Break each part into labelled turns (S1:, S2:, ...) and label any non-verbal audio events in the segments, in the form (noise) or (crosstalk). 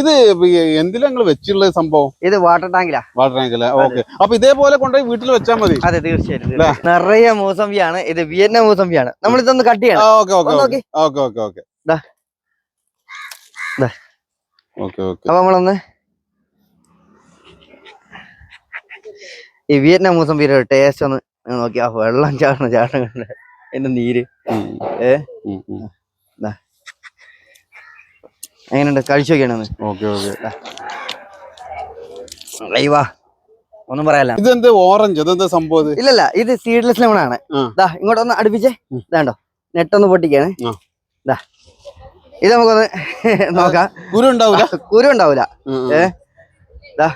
S1: ഇത് എന്തിലാ നിങ്ങൾ വെച്ചുള്ള സംഭവം?
S2: ഇത് വാട്ടർ ടാങ്കിലാ
S1: വാട്ടർ ടാങ്കിലാ ഓക്കെ അപ്പൊ ഇതേപോലെ കൊണ്ടുപോയി വീട്ടിൽ വെച്ചാൽ മതി.
S2: അതെ തീർച്ചയായിട്ടും തീർച്ചയായും. നിറയെ മൂസംബിയാണ് ഇത് വിയറ്റ്നാം മൂസംബിയാണ് നമ്മൾ ഇതൊന്ന് കട്ട് ചെയ്യണം.
S1: Okay okay okay okay okay
S2: അപ്പൊ നമ്മളൊന്ന് ഈ വിയറ്റ്നാം മൂസംബിയുടെ ടേസ്റ്റ് ഒന്ന് നോക്കിയാ നോക്കി. ആ വെള്ളം ചാടണം ചാടണം കണ്ട്. എന്റെ നീര്. ഏ? എങ്ങനെയുണ്ട്? കഴിച്ചു നോക്കിയാണെന്ന്
S1: ഓക്കെ ഓക്കെ.
S2: അയ്യവാ ഒന്നും പറയാല്ല
S1: ഇതെന്ത് ഓറഞ്ച്? ഇതെന്ത് സംഭവം ഇത്?
S2: ഇല്ലല്ല ഇത് സീഡ്ലെസ് ലെമൺ ആണ്. ദാ ഇങ്ങോട്ടൊന്ന് അടുപ്പിച്ചേ.
S1: ഉം.
S2: ഇതാണ്ടോ നെട്ടൊന്ന് പൊട്ടിക്കാണ്. ദാ. ഇത് നമുക്കൊന്ന് നോക്കാം.
S1: കുരു ഉണ്ടാവൂല?
S2: കുരു ഉണ്ടാവൂല. ഏ? ദാ.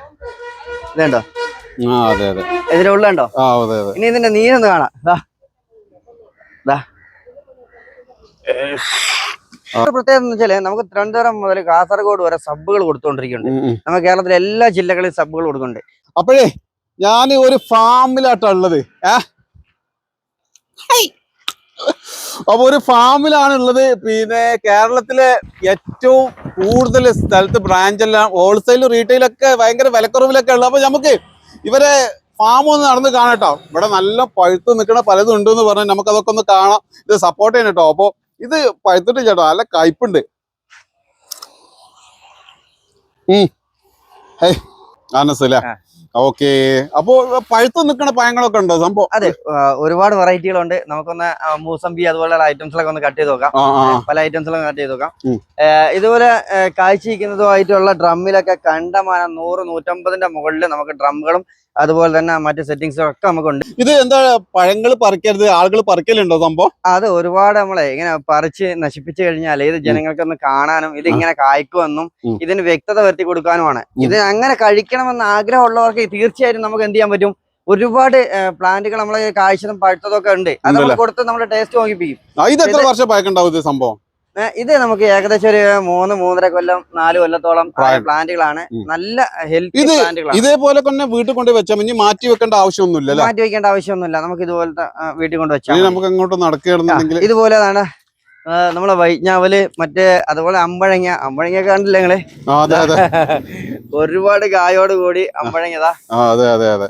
S2: ഇതുണ്ടോ
S1: ആ അതെ അതെ.
S2: ഇതിന്റെ ഉള്ളുണ്ടോ
S1: ആ അതെ അതെ.
S2: ഇനി ഇതിന്റെ നീരൊന്ന് കാണാം. ദാ. ദാ. പ്രത്യേകത എന്ന് വെച്ചാൽ നമുക്ക് തിരുവനന്തപുരം മുതൽ കാസർഗോഡ് വരെ സബ്ബുകൾ കൊടുത്തുകൊണ്ടിരിക്കുന്നുണ്ട്
S1: നമ്മുടെ ഉം.
S2: കേരളത്തിലെ എല്ലാ ജില്ലകളിലും സബ്ബുകൾ കൊടുക്കുന്നുണ്ട്.
S1: അപ്പോഴേ ഞാൻ ഒരു ഫാമിലാട്ടാ ഉള്ളത്. ഏ? അപ്പൊ ഒരു ഫാമിലാണ് ഉള്ളത്. പിന്നെ കേരളത്തിലെ ഏറ്റവും കൂടുതൽ സ്ഥലത്ത് ബ്രാഞ്ചെല്ലാം ഹോൾസെയിലും റീറ്റെയിൽ ഒക്കെ ഭയങ്കര വിലക്കുറവിലൊക്കെ ഉള്ളത്. അപ്പൊ നമുക്ക് ഇവരെ ഫാം ഒന്ന് നടന്ന് കാണട്ടോ ഇവിടെ നല്ല പഴുത്ത് നിൽക്കണ പലതും ഉണ്ട് എന്ന് പറഞ്ഞാൽ നമുക്ക് അതൊക്കെ ഒന്ന് കാണാം. ഇത് സപ്പോർട്ട് ചെയ്യണം കേട്ടോ. അപ്പൊ ഇത് പഴുത്തിട്ട് ചേട്ടോ നല്ല കയ്പുണ്ട്. ഓക്കെ. അപ്പൊ പഴുത്ത് നിൽക്കണ പഴങ്ങളൊക്കെ ഉണ്ടോ സംഭവം?
S2: അതെ ഒരുപാട് വെറൈറ്റികളുണ്ട്. നമുക്കൊന്ന് മൂസംബി മൂസമ്പി അതുപോലെയുള്ള ഐറ്റംസിലൊക്കെ ഒന്ന് കട്ട് ചെയ്ത് നോക്കാം.
S1: പല ഐറ്റംസ്
S2: പല ഐറ്റംസിലൊക്കെ കട്ട് ചെയ്ത് നോക്കാം. ഇതുപോലെ കാഴ്ചയിക്കുന്നതുമായിട്ടുള്ള ഡ്രമ്മിലൊക്കെ കണ്ടമാനം നൂറ് നൂറ്റമ്പതിന്റെ മുകളിൽ നമുക്ക് ഡ്രമ്മുകളും അതുപോലെ തന്നെ മറ്റു സെറ്റിങ്സും ഒക്കെ നമുക്കുണ്ട്.
S1: ഇത് എന്താ പഴങ്ങൾ പറിക്കരുത് ആളുകൾ പറിക്കലുണ്ടോ സംഭവം?
S2: അത് ഒരുപാട് നമ്മളെ ഇങ്ങനെ പറിച്ച് നശിപ്പിച്ചു കഴിഞ്ഞാൽ ഇത് ജനങ്ങൾക്കൊന്ന് കാണാനും ഇത് ഇങ്ങനെ കായ്ക്കുമെന്നും. ഇതിന് വ്യക്തത വരുത്തി കൊടുക്കാനുമാണ്. ഇത് അങ്ങനെ കഴിക്കണമെന്ന് ആഗ്രഹമുള്ളവർക്ക് തീർച്ചയായിട്ടും നമുക്ക് എന്ത് ചെയ്യാൻ പറ്റും? ഒരുപാട് പ്ലാന്റുകൾ നമ്മളെ കാഴ്ചതും പഴുത്തതും ഒക്കെ ഉണ്ട്. അത് നമ്മൾ? കൊടുത്ത് നമ്മുടെ ടേസ്റ്റ് നോക്കിപ്പിക്കും.
S1: ഇത് എത്ര വർഷം പഴക്കുണ്ടാവും ഇത് സംഭവം?
S2: ഇത് നമുക്ക് ഏകദേശം ഒരു മൂന്ന് മൂന്നര കൊല്ലം നാല് കൊല്ലത്തോളം പ്ലാന്റുകളാണ്. നല്ല ഹെൽത്തി പ്ലാന്റുകളാണ്.
S1: ഇതേപോലെ തന്നെ വീട്ടിൽ കൊണ്ട് വെച്ചാൽ ഇനി മാറ്റി വെക്കേണ്ട ആവശ്യമൊന്നുമില്ല
S2: മാറ്റി വെക്കേണ്ട ആവശ്യമൊന്നുമില്ല. നമുക്ക് ഇതുപോലത്തെ വീട്ടിൽ കൊണ്ട് വെച്ചാൽ
S1: നമുക്ക് അങ്ങോട്ട് നടക്കുകയാണെന്നുണ്ടെങ്കിൽ
S2: ഇതുപോലെ ആണ് നമ്മളെ വൈജ്ഞാവൽ മറ്റേ അതുപോലെ അമ്പഴങ്ങ. അമ്പഴങ്ങ കണ്ടില്ല
S1: നിങ്ങൾ? (laughs)
S2: ഒരുപാട് കായോട് കൂടി അമ്പഴങ്ങതാ.
S1: അതെ അതെ അതെ.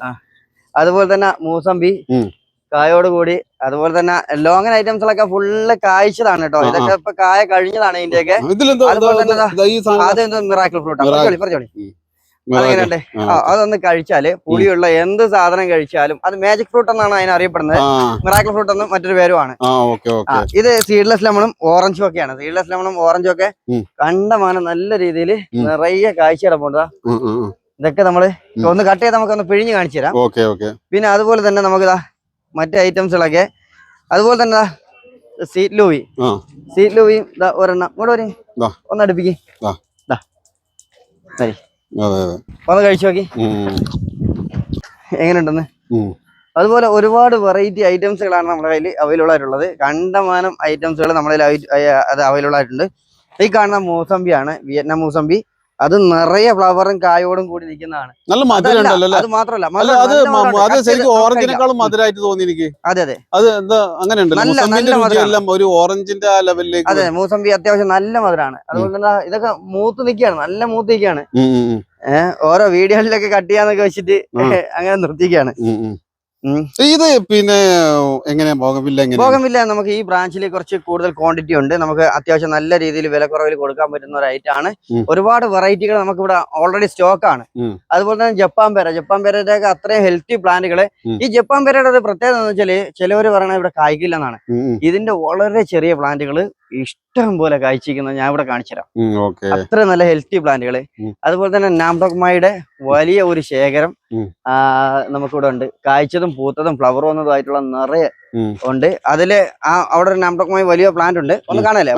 S2: അതുപോലെ തന്നെ മൂസമ്പി. കായോട് കൂടി അതുപോലെ തന്നെ ലോങ്ങൻ ഐറ്റംസിലൊക്കെ ഫുള്ള് കായ്ച്ചതാണ് കേട്ടോ. ഇതൊക്കെ ഇപ്പൊ കായ കഴിഞ്ഞതാണ് ഇതിന്റെ
S1: ഒക്കെ
S2: അതുപോലെ തന്നെ
S1: ഇതാ- ഇതാ ഈ സാധനം
S2: അതെന്തോ മിറാക്കിൾ
S1: ഫ്രൂട്ട്.
S2: പറഞ്ഞോളി അതെങ്ങനെയുണ്ട് അതൊന്ന് കഴിച്ചാൽ പുളിയുള്ള എന്ത് സാധനം കഴിച്ചാലും അത് മാജിക് ഫ്രൂട്ട് എന്നാണ് അതിനെ അറിയപ്പെടുന്നത്. മിറാക്കിൾ ഫ്രൂട്ട് എന്നും മറ്റൊരു പേരുമാണ്. ഇത് സീഡ്ലെസ് ലെമണും ഓറഞ്ചും ഒക്കെയാണ് സീഡ്ലെസ് ലെമണും ഓറഞ്ചും ഒക്കെ കണ്ടമാനം നല്ല രീതിയിൽ നിറയെ കാഴ്ച കിടപ്പുണ്ട് ഇതൊക്കെ
S1: നമ്മൾ
S2: ഒന്ന് കട്ട് ചെയ്ത് നമുക്കൊന്ന് പിഴിഞ്ഞ് കാണിച്ചു തരാം. പിന്നെ അതുപോലെ തന്നെ നമുക്ക് ഇതാ മറ്റു ഐറ്റംസുകളൊക്കെ. അതുപോലെ തന്നെ സീറ്റ് ലൂവി സീറ്റ് ലൂവിയും ഇതാ ഒരെണ്ണം. ഇങ്ങോട്ട് വരെ.
S1: ദാ.
S2: ഒന്ന് അടുപ്പിക്ക്.
S1: ദാ.
S2: ദാ. ശരി.
S1: അതെ അതെ.
S2: ഒന്ന് കഴിച്ചു നോക്കി. എങ്ങനെയുണ്ടെന്ന്? അതുപോലെ ഒരുപാട് വെറൈറ്റി ഐറ്റംസുകളാണ് നമ്മുടെ കയ്യിൽ അവൈലബിൾ ആയിട്ടുള്ളത് കണ്ടമാനം ഐറ്റംസുകൾ നമ്മുടെ അത് അവൈലബിൾ ആയിട്ടുണ്ട് ഈ കാണുന്ന മൂസമ്പിയാണ് വിയറ്റ്നാം മൂസമ്പി. അത് നിറയെ ഫ്ലവറും കായോടും കൂടി നിൽക്കുന്നതാണ്.
S1: നല്ല മധുരം
S2: അതല്ല,
S1: ഉണ്ടല്ലോ അല്ലേ?
S2: അത് മാത്രമല്ല മധുരം
S1: അത് ശരിക്കും ഓറഞ്ചിനേക്കാളും മധുരമായിട്ട് തോന്നി എനിക്ക്.
S2: അതെ അതെ.
S1: അത് എന്താ അങ്ങനെ. രുചിയെല്ലാം ഒരു ഓറഞ്ചിന്റെ ആ ലെവലിലേക്ക്
S2: അതെ മൂസമ്പി അത്യാവശ്യം നല്ല മധുരമാണ് അതുപോലെ തന്നെ ഇതൊക്കെ മൂത്ത് നിൽക്കുകയാണ് നല്ല മൂത്ത് നിൽക്കുകയാണ്. ഏഹ് ഓരോ വീഡിയോയിലൊക്കെ കട്ട് ചെയ്യാന്നൊക്കെ വെച്ചിട്ട് (laughs) അങ്ങനെ നിർത്തിക്കുകയാണ്.
S1: ഉം. ഇത് പിന്നെ എങ്ങനെ
S2: ഭോഗമില്ല നമുക്ക് ഈ ബ്രാഞ്ചിൽ കുറച്ച് കൂടുതൽ ക്വാണ്ടിറ്റി ഉണ്ട്. നമുക്ക് അത്യാവശ്യം നല്ല രീതിയിൽ വിലക്കുറവിൽ കൊടുക്കാൻ പറ്റുന്ന ഒരു ഐറ്റം ആണ്. ഒരുപാട് വെറൈറ്റികൾ നമുക്ക് ഇവിടെ ഓൾറെഡി സ്റ്റോക്ക് ആണ്. അതുപോലെ തന്നെ ജപ്പാൻ പേര. ജപ്പാൻ പേരയുടെ ഒക്കെ അത്രയും ഹെൽത്തി
S1: പ്ലാന്റുകൾ
S2: ഈ ജപ്പാൻ പേരയുടെ ഒരു പ്രത്യേകത എന്ന് വെച്ചാൽ ചിലവർ പറയണത് ഇവിടെ കായ്ക്കില്ലെന്നാണ്. ഇതിന്റെ വളരെ ചെറിയ പ്ലാന്റുകൾ ഇഷ്ടം പോലെ കായ്ച്ചിരിക്കുന്നത് ഞാൻ ഇവിടെ കാണിച്ചു തരാം
S1: ഓക്കെ.
S2: അത്ര നല്ല ഹെൽത്തി പ്ലാന്റുകൾ അതുപോലെ തന്നെ നാംഡോക്മായുടെ വലിയ ഒരു ശേഖരം നമുക്കിവിടെ ഉണ്ട്. കായ്ച്ചതും പൂത്തതും ഫ്ലവർ വന്നതുമായിട്ടുള്ള നിറയെ ഉണ്ട്. അതിൽ ആ അവിടെ ഒരു നാംഡോക്മായി വലിയ പ്ലാന്റ് ഉണ്ട്. ഒന്ന് കാണാല്ലേ?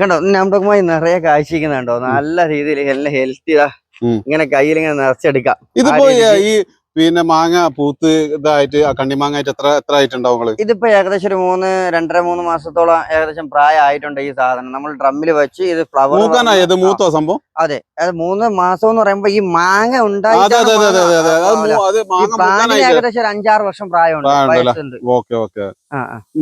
S2: കണ്ടോ? നാംഡോക്മായി നിറയെ കാഴ്ചിക്കുന്നുണ്ടോ നല്ല രീതിയിൽ നല്ല ഹെൽത്തി. ഇങ്ങനെ കയ്യിൽ ഇങ്ങനെ നിറച്ചെടുക്കാം.
S1: ഇതിപ്പോ ഈ പിന്നെ മാങ്ങ പൂത്ത് ഇതായിട്ട് കണ്ണിമാങ്ങ ആയിട്ട് എത്ര എത്ര ആയിട്ടുണ്ടാവും നിങ്ങൾ?
S2: ഇതിപ്പോ ഏകദേശം ഒരു മൂന്ന് രണ്ടര മൂന്ന് മാസത്തോളം ഏകദേശം പ്രായമായിട്ടുണ്ട് ഈ സാധനം. നമ്മൾ ഡ്രമ്മിൽ വെച്ച് ഇത് ഫ്ലവർ
S1: മൂക്കാനായത് മൂത്തോ സംഭവം?
S2: അതെ. അത് മൂന്ന് മാസം എന്ന് പറയുമ്പോ ഈ മാങ്ങ
S1: ഉണ്ടായി
S2: ഏകദേശം ഒരു അഞ്ചാറ് വർഷം പ്രായമുണ്ട്
S1: ഓക്കെ ഓക്കെ.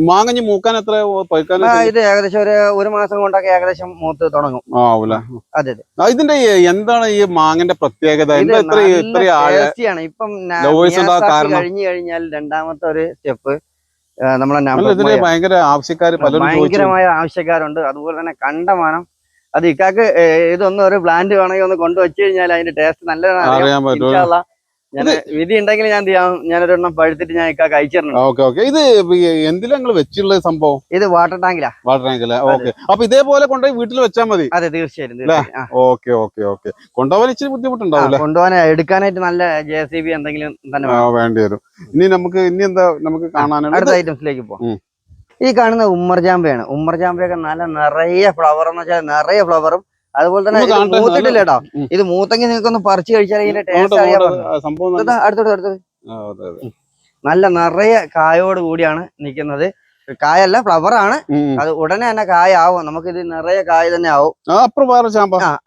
S1: മാങ്ങഞ്ഞ് മൂക്കാൻ എത്ര പഴുക്കാൻ
S2: ഇത് ഏകദേശം ഒരു ഒരു മാസം കൊണ്ടൊക്കെ ഏകദേശം മൂത്ത് തുടങ്ങും.
S1: ആവൂല.
S2: അതെ അതെ.
S1: ഇതിന്റെ എന്താണ് ഈ മാങ്ങന്റെ പ്രത്യേകത?
S2: ടേസ്റ്റിയാണ് ഇപ്പം? കഴിഞ്ഞു കഴിഞ്ഞാൽ രണ്ടാമത്തെ ഒരു സ്റ്റെപ്പ് നമ്മളെ
S1: ഭയങ്കര ആവശ്യക്കാർ
S2: ഭയങ്കരമായ ആവശ്യക്കാരുണ്ട്. അതുപോലെ തന്നെ കണ്ടമാനം. അത് ഇക്കാക്ക് ഇതൊന്നും ഒരു പ്ലാന്റ് വേണമെങ്കിൽ ഒന്ന് കൊണ്ടുവച്ചു കഴിഞ്ഞാൽ അതിന്റെ ടേസ്റ്റ് നല്ലതാണ്
S1: അറിയാൻ പറ്റും.
S2: ഞാൻ വിധി ഉണ്ടെങ്കിൽ ഞാൻ ഞാനൊരെണ്ണം പഴുത്തിട്ട് ഞാൻ കഴിച്ചിരുന്നു
S1: ഓക്കെ ഓക്കെ. ഇത് എന്തിലാ നിങ്ങൾ വെച്ചുള്ള സംഭവം?
S2: ഇത് വാട്ടർ ടാങ്കിലാ.
S1: വാട്ടർ ടാങ്കിലാ. ഓക്കെ. അപ്പൊ ഇതേപോലെ കൊണ്ടുപോയി വീട്ടിൽ വെച്ചാൽ മതി.
S2: അതെ തീർച്ചയായിട്ടും.
S1: Okay okay okay. കൊണ്ടുപോകാൻ ഇച്ചിരി ബുദ്ധിമുട്ടുണ്ടാവില്ല
S2: കൊണ്ടുപോകാൻ എടുക്കാനായിട്ട് നല്ല ജെ സി ബി എന്തെങ്കിലും തന്നെ വേണം.
S1: വേണ്ടി വരും. ഇനി നമുക്ക് ഇനി എന്താ നമുക്ക് കാണാനാണ്?
S2: അടുത്ത ഐറ്റംസിലേക്ക് പോവാം. ഈ കാണുന്ന ഉമ്മർജാമ്പയാണ് ഉമ്മർജാമ്പയൊക്കെ നല്ല നിറയെ ഫ്ലവർ എന്ന് വെച്ചാൽ നിറയെ ഫ്ലവറും അതുപോലെ തന്നെ
S1: മൂത്തിട്ടില്ലേടാ
S2: ഇത്
S1: കാണട്ടെ,
S2: മൂത്തിട്ടില്ല കേട്ടോ
S1: ഉം.
S2: ഇത് മൂത്തെങ്കിൽ നിങ്ങൾക്ക് ഒന്ന് പറിച്ചു കഴിച്ചാൽ ഇതിന്റെ ടേസ്റ്റ് അറിയാൻ അടുത്തോട്ട് അടുത്തത്. നല്ല നിറയെ കായോട് കൂടിയാണ് നിൽക്കുന്നത്. കായല്ല ഫ്ലവർ ആണ്. അത് ഉടനെ തന്നെ കായ ആവും നമുക്ക് ഇത് നിറയെ കായ തന്നെ ആവും.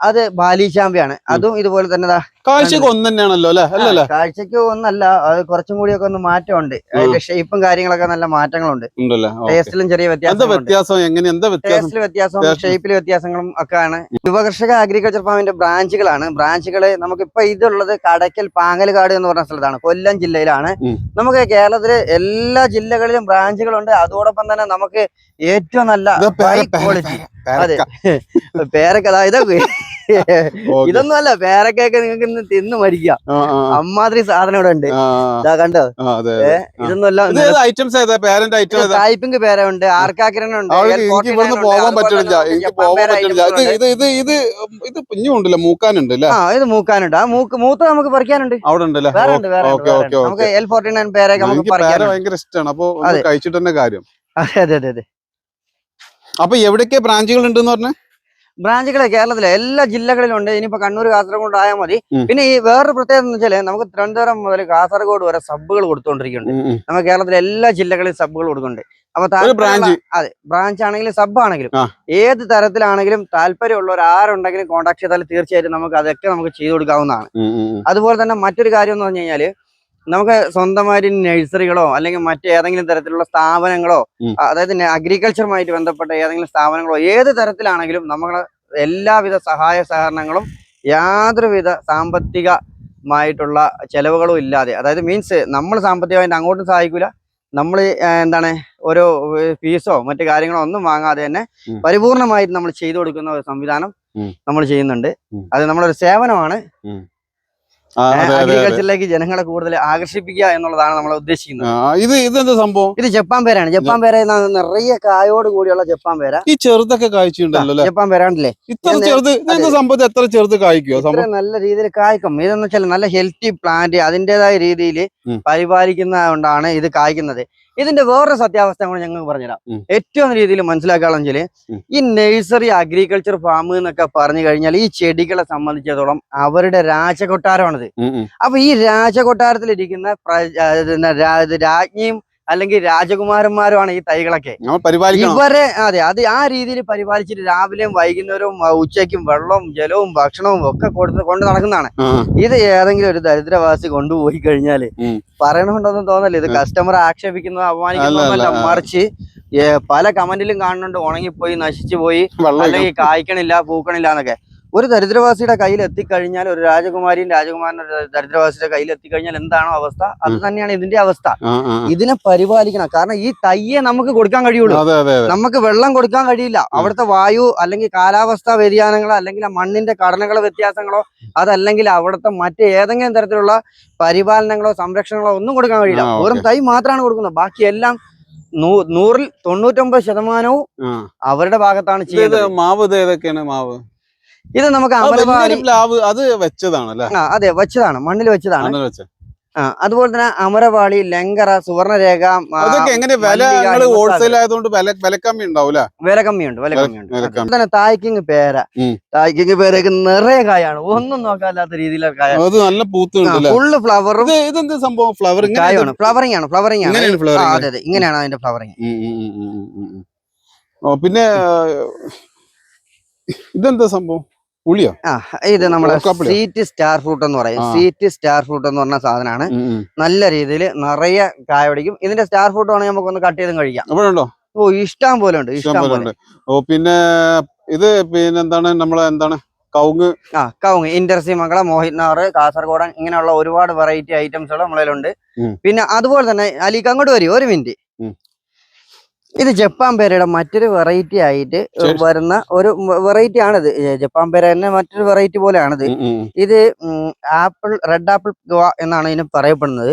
S1: അത് ബാലി
S2: ചാമ്പയാണ്. അത് ഇതുപോലെ തന്നെ
S1: കാഴ്ചക്ക് ഒന്ന് തന്നെയാണല്ലോ അല്ലെ? അല്ലല്ലേ?
S2: കാഴ്ചക്ക് ഒന്നല്ല അത് കുറച്ചും കൂടിയൊക്കെ ഒന്ന് മാറ്റമുണ്ട്. അതിന്റെ ഷേപ്പും കാര്യങ്ങളൊക്കെ നല്ല മാറ്റങ്ങളുണ്ട്. ടേസ്റ്റിലും ചെറിയ
S1: എന്താ വ്യത്യാസം? എങ്ങനെ? എന്താ വ്യത്യാസം?
S2: ടേസ്റ്റിൽ വ്യത്യാസവും
S1: വ്യത്യാസം.
S2: ഷേപ്പിൽ വ്യത്യാസങ്ങളും ഒക്കെ ആണ് യുവകർഷക അഗ്രികൾച്ചർ ഫാമിന്റെ ബ്രാഞ്ചുകളാണ് ബ്രാഞ്ചുകൾ നമുക്കിപ്പോ ഇതുള്ളത് കടയ്ക്കൽ പാങ്ങൽകാട് എന്ന് പറഞ്ഞ സ്ഥലത്താണ്. കൊല്ലം ജില്ലയിലാണ്. നമുക്ക് കേരളത്തിലെ എല്ലാ ജില്ലകളിലും ബ്രാഞ്ചുകളുണ്ട് അതോടൊപ്പം തന്നെ നമുക്ക് ഏറ്റവും നല്ല ഹൈ ക്വാളിറ്റി അതെ.
S1: പേരക്ക.
S2: പേരക്ക ഇതൊക്കെ. ഇതൊന്നും അല്ല പേരക്കൊക്കെ നിങ്ങൾക്ക് ഇന്ന് തിന്നു മരിക്കാം. അമ്മാതിരി സാധനം ഇവിടെ ഉണ്ട്. ഇതാ കണ്ടോ. ഇതൊന്നും അല്ല
S1: ഐറ്റംസ്
S2: പേര ഉണ്ട്. ആർക്കാക്കിരനുണ്ട്
S1: പോകാൻ പറ്റില്ല എനിക്ക് പോകാൻ പറ്റില്ല ഇത് ഇത് ഇത് ഇത് മൂക്കാനുണ്ട്
S2: ആ ഇത് മൂക്കാനുണ്ട്. ആ മൂക്ക് മൂത്ത് നമുക്ക് പറിക്കാനുണ്ട്.
S1: അവിടെ ഉണ്ടല്ലേ.
S2: നമുക്ക് എൽ ഫോർട്ടി നയൻ പേരൊക്കെ നമുക്ക്
S1: ഭയങ്കര ഇഷ്ടമാണ് അപ്പൊ കഴിച്ചിട്ട് തന്നെ കാര്യം.
S2: അതെ അതെ അതെ അതെ.
S1: അപ്പൊ എവിടൊക്കെ ബ്രാഞ്ചുകൾ ഉണ്ടെന്ന് പറഞ്ഞ?
S2: ബ്രാഞ്ചുകളെ കേരളത്തിലെ എല്ലാ ജില്ലകളിലും ഉണ്ട് ഇനിയിപ്പോ കണ്ണൂർ കാസർഗോഡ് ആയാൽ മതി. പിന്നെ ഈ വേറൊരു പ്രത്യേകത എന്ന് വെച്ചാൽ നമുക്ക് തിരുവനന്തപുരം മുതൽ കാസർഗോഡ് വരെ സബ്ബുകൾ കൊടുത്തുകൊണ്ടിരിക്കുന്നുണ്ട് നമുക്ക് കേരളത്തിലെ എല്ലാ ജില്ലകളിലും സബ്ബുകൾ കൊടുക്കുന്നുണ്ട്. അപ്പൊ
S1: ബ്രാഞ്ച്.
S2: അതെ ബ്രാഞ്ച് ആണെങ്കിലും സബ് ആണെങ്കിലും ഏത് തരത്തിലാണെങ്കിലും താല്പര്യമുള്ളവർ ആരുണ്ടെങ്കിലും കോൺടാക്ട് ചെയ്താൽ തീർച്ചയായിട്ടും നമുക്ക് അതൊക്കെ നമുക്ക് ചെയ്തു കൊടുക്കാവുന്നതാണ്. അതുപോലെ തന്നെ മറ്റൊരു കാര്യം എന്ന് പറഞ്ഞു കഴിഞ്ഞാൽ നമുക്ക് സ്വന്തമായി നഴ്സറികളോ അല്ലെങ്കിൽ മറ്റേതെങ്കിലും തരത്തിലുള്ള സ്ഥാപനങ്ങളോ അതായത് അഗ്രികൾച്ചറുമായിട്ട് ബന്ധപ്പെട്ട ഏതെങ്കിലും സ്ഥാപനങ്ങളോ ഏത് തരത്തിലാണെങ്കിലും നമ്മളെ എല്ലാവിധ സഹായ സഹകരണങ്ങളും യാതൊരുവിധ സാമ്പത്തികമായിട്ടുള്ള ചെലവുകളും ഇല്ലാതെ അതായത് മീൻസ് നമ്മൾ സാമ്പത്തികമായിട്ട് അങ്ങോട്ടും സഹായിക്കൂല. നമ്മൾ എന്താണ് ഓരോ ഫീസോ മറ്റു കാര്യങ്ങളോ ഒന്നും വാങ്ങാതെ തന്നെ. പരിപൂർണമായിട്ട് നമ്മൾ ചെയ്തു കൊടുക്കുന്ന ഒരു സംവിധാനം നമ്മൾ ചെയ്യുന്നുണ്ട്. അത് നമ്മളൊരു സേവനമാണ്. അഗ്രികൾച്ചറിലേക്ക് ജനങ്ങളെ കൂടുതൽ ആകർഷിപ്പിക്കുക എന്നുള്ളതാണ് നമ്മൾ ഉദ്ദേശിക്കുന്നത്.
S1: ഇത് ഇത് ഇതെന്താ സംഭവം?
S2: ഇത് ജപ്പാൻ പേരാണ്. ജപ്പാൻ പേര നിറയെ കായോട് കൂടിയുള്ള ജപ്പാൻ പേര.
S1: ഈ ചെറുതൊക്കെ കായ്ച്ചിട്ടുണ്ടല്ലോ
S2: ജപ്പാൻ പേരാണല്ലേ?
S1: ഇത്ര ചെറുത് സംഭവത്തിൽ സംഭവം? എത്ര ചെറുത് കായ്ക്കോ
S2: നല്ല രീതിയിൽ കായ്ക്കും. ഇതെന്ന് വെച്ചാൽ നല്ല ഹെൽത്തി പ്ലാന്റ് അതിന്റെതായ രീതിയിൽ. പരിപാലിക്കുന്ന കൊണ്ടാണ് ഇത് കായ്ക്കുന്നത്. ഇതിന്റെ വേറൊരു സത്യാവസ്ഥ കൂടെ ഞങ്ങൾക്ക് പറഞ്ഞുതരാം. ഏറ്റവും രീതിയിൽ മനസ്സിലാക്കാണെന്ന് ഈ നഴ്സറി അഗ്രികൾച്ചർ ഫാം എന്നൊക്കെ പറഞ്ഞു കഴിഞ്ഞാൽ ഈ ചെടികളെ സംബന്ധിച്ചിടത്തോളം അവരുടെ രാജകൊട്ടാരമാണിത്. അപ്പൊ ഈ രാജകൊട്ടാരത്തിലിരിക്കുന്ന രാജ്ഞിയും അല്ലെങ്കിൽ രാജകുമാരന്മാരുമാണ് ഈ തൈകളൊക്കെ. ഇവരെ അതെ അത് ആ രീതിയിൽ പരിപാലിച്ചിട്ട് രാവിലെയും വൈകുന്നേരവും ഉച്ചയ്ക്കും വെള്ളവും ജലവും ഭക്ഷണവും ഒക്കെ കൊടുത്ത് കൊണ്ട് നടക്കുന്നതാണ്. ഇത് ഏതെങ്കിലും ഒരു ദരിദ്രവാസി കൊണ്ടുപോയി കഴിഞ്ഞാൽ
S1: ഉം.
S2: പറയണമെന്നൊന്നും തോന്നല്ല. ഇത്. കസ്റ്റമർ ആക്ഷേപിക്കുന്നതോ അപമാനിക്കുന്നതല്ല മറിച്ച് പല കമന്റിലും കാണുന്നുണ്ട് ഉണങ്ങിപ്പോയി നശിച്ചു പോയി അല്ലെങ്കിൽ കായ്ക്കണില്ല പൂക്കണില്ല എന്നൊക്കെ. ഒരു ദരിദ്രവാസിയുടെ കയ്യിൽ എത്തിക്കഴിഞ്ഞാൽ ഒരു രാജകുമാരിയും രാജകുമാരൻ ഒരു ദരിദ്രവാസിയുടെ കയ്യിൽ എത്തിക്കഴിഞ്ഞാൽ എന്താണോ അവസ്ഥ? അത് തന്നെയാണ് ഇതിന്റെ അവസ്ഥ. ഇതിനെ പരിപാലിക്കണം. കാരണം ഈ തയ്യെ നമുക്ക് കൊടുക്കാൻ കഴിയുള്ളൂ. നമുക്ക് വെള്ളം കൊടുക്കാൻ കഴിയില്ല. അവിടുത്തെ വായു അല്ലെങ്കിൽ കാലാവസ്ഥാ വ്യതിയാനങ്ങളോ അല്ലെങ്കിൽ ആ മണ്ണിന്റെ ഘടനകളോ വ്യത്യാസങ്ങളോ അതല്ലെങ്കിൽ അവിടുത്തെ മറ്റ് ഏതെങ്കിലും തരത്തിലുള്ള പരിപാലനങ്ങളോ സംരക്ഷണങ്ങളോ ഒന്നും കൊടുക്കാൻ കഴിയില്ല. വെറും തൈ മാത്രമാണ് കൊടുക്കുന്നത്. ബാക്കിയെല്ലാം നൂ- നൂറിൽ തൊണ്ണൂറ്റൊമ്പത് ശതമാനവും അവരുടെ ഭാഗത്താണ് ചെയ്യുന്നത്.
S1: മാവ് ഇത് ഏതൊക്കെയാണ് മാവ്?
S2: ഇത് നമുക്ക്
S1: ആ, പ്ലാവ് അത് വെച്ചതാണ്
S2: ആ അതെ വെച്ചതാണ് മണ്ണിൽ വെച്ചതാണ്. അതുപോലെ തന്നെ അമരവാളി ലങ്കറ സുവർണരേഖ
S1: എങ്ങനെ വില ഹോൾസെയിൽ ആയതുകൊണ്ട് വില വിലക്കമ്മി ഉണ്ടാവൂല
S2: വില കമ്മിയുണ്ട് വില കമ്മിയുണ്ട് തന്നെ തായ്ക്കിങ് പേര. തായ്ക്കിങ് പേരൊക്കെ നിറയെ കായാണ്. ഒന്നും നോക്കാല്ലാത്ത രീതിയിലുള്ള കായ
S1: നല്ല പൂത്തുണ്ട്
S2: ഫുള്ള് ഫ്ലവറും
S1: ഇതെന്ത് സംഭവം? ഫ്ലവർ
S2: കായാണ്. ഫ്ലവറിംഗ് ആണ് ഫ്ലവറിംഗ് ആണ്. അതെ അതെ ഇങ്ങനെയാണ് അതിന്റെ ഫ്ലവറിംഗ്
S1: ഇതെന്താ സംഭവം? പുളിയോ
S2: ആ ഇത് നമ്മുടെ? സീറ്റ് സ്റ്റാർ ഫ്രൂട്ട് എന്ന് പറയും. സീറ്റ് സ്റ്റാർ ഫ്രൂട്ട് എന്ന് പറഞ്ഞ സാധനമാണ്. നല്ല രീതിയിൽ നിറയെ കായ പിടിക്കും. ഇതിന്റെ സ്റ്റാർ ഫ്രൂട്ട് വേണമെങ്കിൽ നമുക്കൊന്ന് കട്ട് ചെയ്തും കഴിക്കാം. ഓ ഇഷ്ടം പോലെ ഉണ്ട്
S1: ഇഷ്ടം പോലെ ഓ പിന്നെ ഇത് പിന്നെന്താണ്? നമ്മളെ എന്താണ്? കൗങ്ങ്
S2: ആ കൗങ്ങ് ഇന്റർസി മംഗള മോഹിത്നാറ് കാസർഗോഡൻ ഇങ്ങനെയുള്ള ഒരുപാട് വെറൈറ്റി ഐറ്റംസുകൾ നമ്മളിലുണ്ട്. പിന്നെ അതുപോലെ തന്നെ അലിക്ക് അങ്ങോട്ട് വരും ഒരു മിനിറ്റ്. ഇത് ജപ്പാൻ പേരയുടെ മറ്റൊരു വെറൈറ്റി ആയിട്ട് വരുന്ന ഒരു വെറൈറ്റി ആണിത്. ജപ്പാൻ പേര തന്നെ മറ്റൊരു വെറൈറ്റി പോലെയാണിത്. ഇത് ആപ്പിൾ റെഡ് ആപ്പിൾ ഗോവ എന്നാണ് ഇതിന് പറയപ്പെടുന്നത്.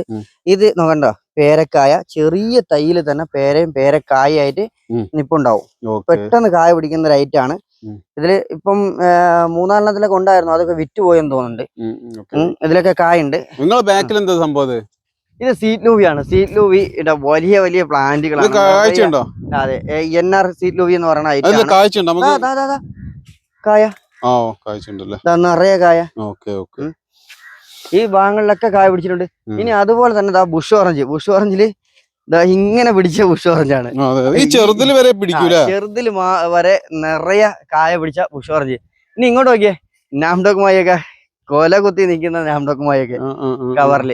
S2: ഇത് നോക്കണ്ടോ? പേരക്കായ ചെറിയ തൈയിൽ തന്നെ പേരയും പേരക്കായായിട്ട്
S1: ആയിട്ട്
S2: നിപ്പുണ്ടാവും. പെട്ടെന്ന് കായ പിടിക്കുന്ന ഒരു ഐറ്റം ആണ്. ഇതിൽ ഇപ്പം മൂന്നാലെണ്ണത്തിലൊക്കെ ഉണ്ടായിരുന്നു. അതൊക്കെ വിറ്റ് പോയെന്ന് തോന്നുന്നുണ്ട്. ഇതിലൊക്കെ കായുണ്ട്.
S1: നിങ്ങളെ ബാക്കിൽ എന്താ സംഭവം ഇത്?
S2: സീറ്റ് ലൂവിയാണ് സീറ്റ് ലൂവി വലിയ വലിയ പ്ലാന്റുകളാണ് അതെ എൻ ആർ സീറ്റ് ലൂവി എന്ന് പറയുന്ന
S1: നമുക്ക്
S2: കായ.
S1: ആ
S2: നിറയെ കായ.
S1: Okay okay.
S2: ഈ ഭാഗങ്ങളിലൊക്കെ കായ പിടിച്ചിട്ടുണ്ട്. ഇനി അതുപോലെ തന്നെ ബുഷ് ഓറഞ്ച് ബുഷ് ഓറഞ്ചിൽ ഇങ്ങനെ പിടിച്ച ബുഷ് ഓറഞ്ച് ആണ്.
S1: ആ, അതെ, അതെ. ഈ ചെറുതിൽ വരെ പിടിക്കൂല?
S2: ആ, ചെറുതിൽ വരെ നിറയെ കായ പിടിച്ച ബുഷ് ഓറഞ്ച് ഇനി ഇങ്ങോട്ട് നോക്കിയേ. നാംഡോക്കുമായൊക്കെ കൊല കുത്തി നിൽക്കുന്ന നാംഡോക്കുമായൊക്കെ കവറിൽ.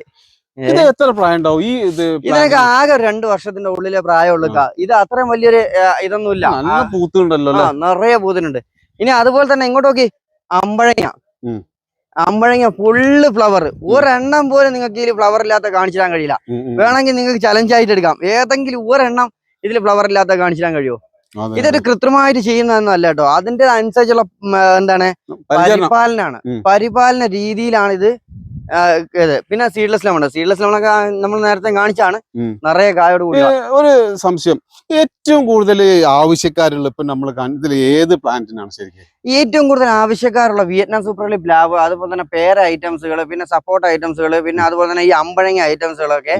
S1: ഇത് എത്ര പ്രായം ഉണ്ടാവും ഈ ഇത്
S2: ഇതിനൊക്കെ ആകെ രണ്ടു വർഷത്തിന്റെ ഉള്ളിലെ പ്രായമുള്ളൂ. ഇത് അത്രയും വലിയൊരു ഇതൊന്നുമില്ല.
S1: നല്ല പൂത്തുണ്ടല്ലോ
S2: നിറയെ പൂത്തിനുണ്ട്. ഇനി അതുപോലെ തന്നെ ഇങ്ങോട്ട് നോക്കി. അമ്പഴങ്ങ. അമ്പഴങ്ങ ഫുള്ള് ഫ്ലവർ ഒരെണ്ണം പോലും നിങ്ങൾക്ക് ഇതിൽ ഫ്ലവർ ഇല്ലാത്ത കാണിച്ചു തരാൻ കഴിയില്ല. വേണമെങ്കിൽ നിങ്ങൾക്ക് ചലഞ്ച് ആയിട്ട് എടുക്കാം. ഏതെങ്കിലും ഒരെണ്ണം ഇതിൽ ഫ്ലവർ ഇല്ലാത്ത കാണിച്ചു തരാൻ കഴിയുമോ ഇതൊരു കൃത്രിമമായിട്ട് ചെയ്യുന്നതൊന്നും അല്ല കേട്ടോ. അതിന്റെ അനുസരിച്ചുള്ള എന്താണ്. പരിപാലനാണ് പരിപാലന രീതിയിലാണ് ഇത് ഇത്. പിന്നെ സീഡ്ലെസ് ലെമൺ സീഡ്ലെസ് ലെമണൊക്കെ നമ്മൾ നേരത്തെ കാണിച്ചാണ്. നിറയെ കായോട് കൂടി
S1: ഒരു സംശയം. ഏറ്റവും കൂടുതൽ ആവശ്യക്കാരുള്ള ഇപ്പൊ നമ്മൾ ഇതിൽ ഏത് പ്ലാന്റിനാണ് ശരിക്കും?
S2: ഏറ്റവും കൂടുതൽ ആവശ്യക്കാരുള്ള വിയറ്റ്നാം സൂപ്പർ ലീഗ് പ്ലാവ് അതുപോലെ തന്നെ പേര ഐറ്റംസുകൾ പിന്നെ സപ്പോർട്ട് ഐറ്റംസുകൾ പിന്നെ അതുപോലെ തന്നെ ഈ അമ്പഴങ്ങ ഐറ്റംസുകളൊക്കെ.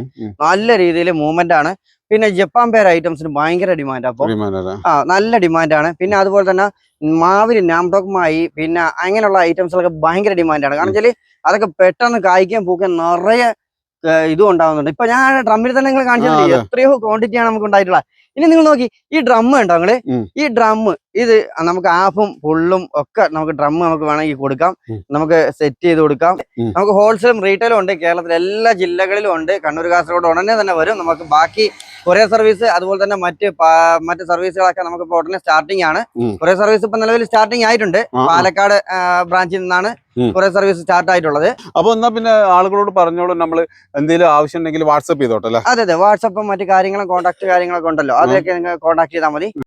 S2: നല്ല രീതിയിൽ മൂവ്മെന്റ് ആണ്. പിന്നെ ജപ്പാൻ പേര ഐറ്റംസിന് ഭയങ്കര ഡിമാൻഡ് അപ്പോൾ ആ നല്ല ഡിമാൻഡ് ആണ്. പിന്നെ അതുപോലെ തന്നെ മാവിൽ നാംടോക്മായി പിന്നെ അങ്ങനെയുള്ള ഐറ്റംസുകളൊക്കെ ഭയങ്കര ഡിമാൻഡ് ആണ്. കാരണം വെച്ചാൽ അതൊക്കെ പെട്ടെന്ന് കായ്ക്കാൻ പൂക്കാൻ നിറയെ ഇതും ഉണ്ടാവുന്നുണ്ട്. ഇപ്പൊ ഞാൻ ഡ്രമ്മിൽ തന്നെ നിങ്ങൾ കാണിച്ചത് എത്രയോ ക്വാണ്ടിറ്റി ആണ് നമുക്ക് ഉണ്ടായിട്ടുള്ളത്. ഇനി നിങ്ങൾ നോക്കി ഈ ഡ്രം ഉണ്ടോ
S1: നിങ്ങൾ?
S2: ഈ ഡ്രം ഇത് നമുക്ക് ആഫും ഫുള്ളും ഒക്കെ നമുക്ക് ഡ്രം നമുക്ക് വേണമെങ്കിൽ കൊടുക്കാം. നമുക്ക് സെറ്റ് ചെയ്ത് കൊടുക്കാം. നമുക്ക് ഹോൾസെയിലും റീറ്റെയിലും ഉണ്ട്. കേരളത്തിലെ എല്ലാ ജില്ലകളിലും ഉണ്ട്. കണ്ണൂർ കാസർഗോഡ് ഉടനെ തന്നെ വരും. നമുക്ക് ബാക്കി കൊറിയർ സർവീസ് അതുപോലെ തന്നെ മറ്റ് മറ്റ് സർവീസുകളൊക്കെ നമുക്ക് ഇപ്പോൾ ഉടനെ സ്റ്റാർട്ടിംഗ് ആണ്.
S1: കുറേ
S2: കൊറിയർ സർവീസ് ഇപ്പൊ നിലവിൽ സ്റ്റാർട്ടിംഗ് ആയിട്ടുണ്ട്. പാലക്കാട് ബ്രാഞ്ചിൽ നിന്നാണ്
S1: കുറെ
S2: കൊറിയർ സർവീസ് സ്റ്റാർട്ട് ആയിട്ടുള്ളത്.
S1: അപ്പൊ എന്നാ പിന്നെ ആളുകളോട് പറഞ്ഞോളൂ. നമ്മൾ എന്തെങ്കിലും ആവശ്യം ഉണ്ടെങ്കിൽ വാട്സപ്പ് ചെയ്തോട്ടല്ലേ
S2: അതെ അതെ. വാട്സപ്പും മറ്റു കാര്യങ്ങളും കോൺടാക്ട് കാര്യങ്ങളൊക്കെ ഉണ്ടല്ലോ. അതൊക്കെ നിങ്ങൾ കോൺടാക്ട് ചെയ്താൽ മതി.